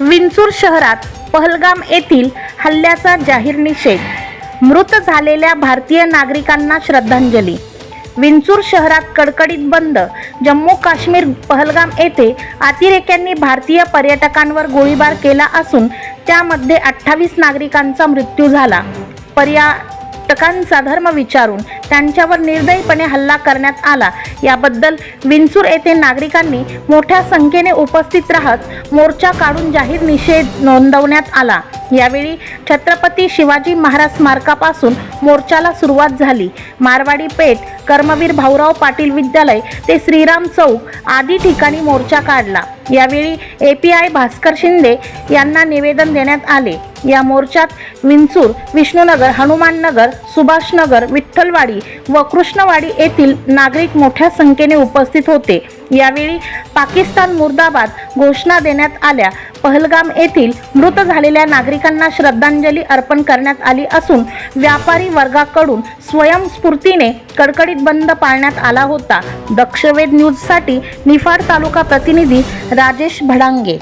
विंचूर शहरात पहलगाम येथील हल्ल्याचा जाहीर निषेध. मृत झालेल्या भारतीय नागरिकांना श्रद्धांजली. विंचूर शहरात कडकडीत बंद जम्मू काश्मीर पहलगाम येथे अतिरेक्यांनी भारतीय पर्यटकांवर गोळीबार केला असून त्यामध्ये अठ्ठावीस नागरिकांचा मृत्यू झाला. पर्या पर्यटकांचा धर्म विचारून त्यांच्यावर निर्दयीपणे हल्ला करण्यात आला. याबद्दल विंचूर येथे नागरिकांनी मोठ्या संख्येने उपस्थित राहत मोर्चा काढून जाहीर निषेध नोंदवण्यात आला. यावेळी छत्रपती शिवाजी महाराज स्मारकापासून मोर्चाला सुरुवात झाली. मारवाडी पेठ कर्मवीर भाऊराव पाटील विद्यालय ते श्रीराम चौक आदी ठिकाणी मोर्चा काढला. यावेळी A P I Bhaskar Shinde यांना निवेदन देण्यात आले. या मोर्चात विंचूर विष्णुनगर हनुमाननगर सुभाषनगर विठ्ठलवाडी व कृष्णवाडी येथील नागरिक मोठ्या संख्येने उपस्थित होते. यावेळी पाकिस्तान मुर्दाबाद घोषणा देण्यात आल्या. पहलगाम येथील मृत झालेल्या नागरिकांना श्रद्धांजली अर्पण करण्यात आली असून व्यापारी वर्गाकडून स्वयंस्फूर्तीने कडकडीत बंद पाळण्यात आला होता. दक्षवेध न्यूजसाठी निफाड तालुका प्रतिनिधी राजेश भडांगे.